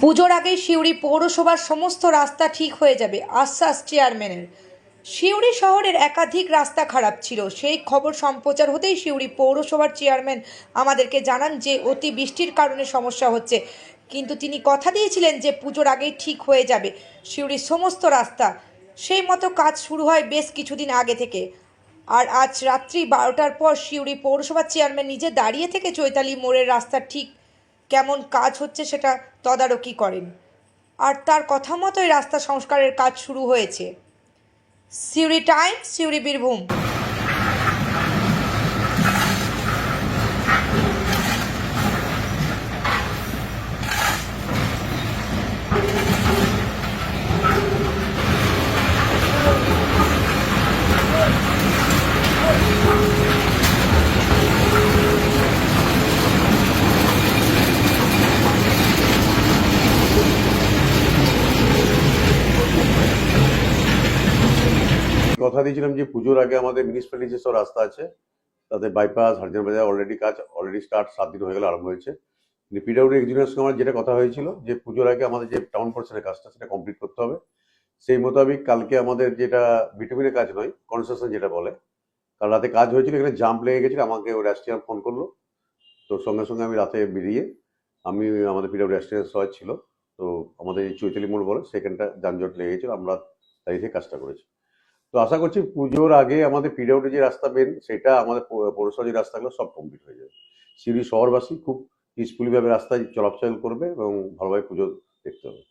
পুজোর আগেই সিউড়ি পৌরসভার সমস্ত রাস্তা ঠিক হয়ে যাবে, আশ্বাস চেয়ারম্যানের। সিউড়ি শহরের একাধিক রাস্তা খারাপ ছিল। সেই খবর সম্প্রচার হতেই সিউড়ি পৌরসভার চেয়ারম্যান আমাদেরকে জানান যে, অতি বৃষ্টির কারণে সমস্যা হচ্ছে। কিন্তু তিনি কথা দিয়েছিলেন যে, পুজোর আগেই ঠিক হয়ে যাবে সিউড়ির সমস্ত রাস্তা। সেই মতো কাজ শুরু হয় বেশ কিছুদিন আগে থেকে। আর আজ রাত্রি বারোটার পর সিউড়ি পৌরসভার চেয়ারম্যান নিজে দাঁড়িয়ে থেকে চৈতালি মোড়ের রাস্তা ঠিক কেমন কাজ হচ্ছে সেটা তদারকি করেন। আর তার কথা মতোই রাস্তা সংস্কারের কাজ শুরু হয়েছে। সিউড়ি টাইম সিউড়ি বীরভূম। কথা দিয়েছিলাম যে পুজোর আগে আমাদের মিউনিসিপ্যালিটি যেসব রাস্তা আছে, তাতে বাইপাস হারজান বাজার অলরেডি কাজ অলরেডি স্টার্ট সাত দিন হয়ে গেলে, আরম্ভ হয়েছে। পিডাব্লিউ এক্সিকিউটিভের সঙ্গে আমার যেটা কথা হয়েছিল, যে পুজোর আগে আমাদের যে টাউন পরিষদের কাজটা, সেটা কমপ্লিট করতে হবে। সেই মোতাবেক কালকে আমাদের যেটা বিটুমিনের কাজ নয় কনস্ট্রাকশন যেটা বলে, কাল রাতে কাজ হয়েছিল, এখানে জাম্প লেগে গেছিল, আমাকে ওই রাষ্ট্রীয় ফোন করল। তো সঙ্গে সঙ্গে আমি রাতে বেরিয়ে, আমি আমাদের পিডাব্লিউ রাষ্ট্রীয় সহায় ছিল, তো আমাদের চৈতালি মোড় বলে, সেখানটা যানজট লেগে গেছিল, আমরা তাই থেকে কাজটা করেছি। তো আশা করছি পুজোর আগে আমাদের পিডাব্লিউ যে রাস্তা বের সেটা আমাদের পৌরসভা যে রাস্তাগুলো সব কমপ্লিট হয়ে যাবে। সিঁড়ি শহরবাসী খুব পিসফুলি ভাবে রাস্তায় চলাচল করবে এবং ভালোভাবে পুজো দেখতে হবে।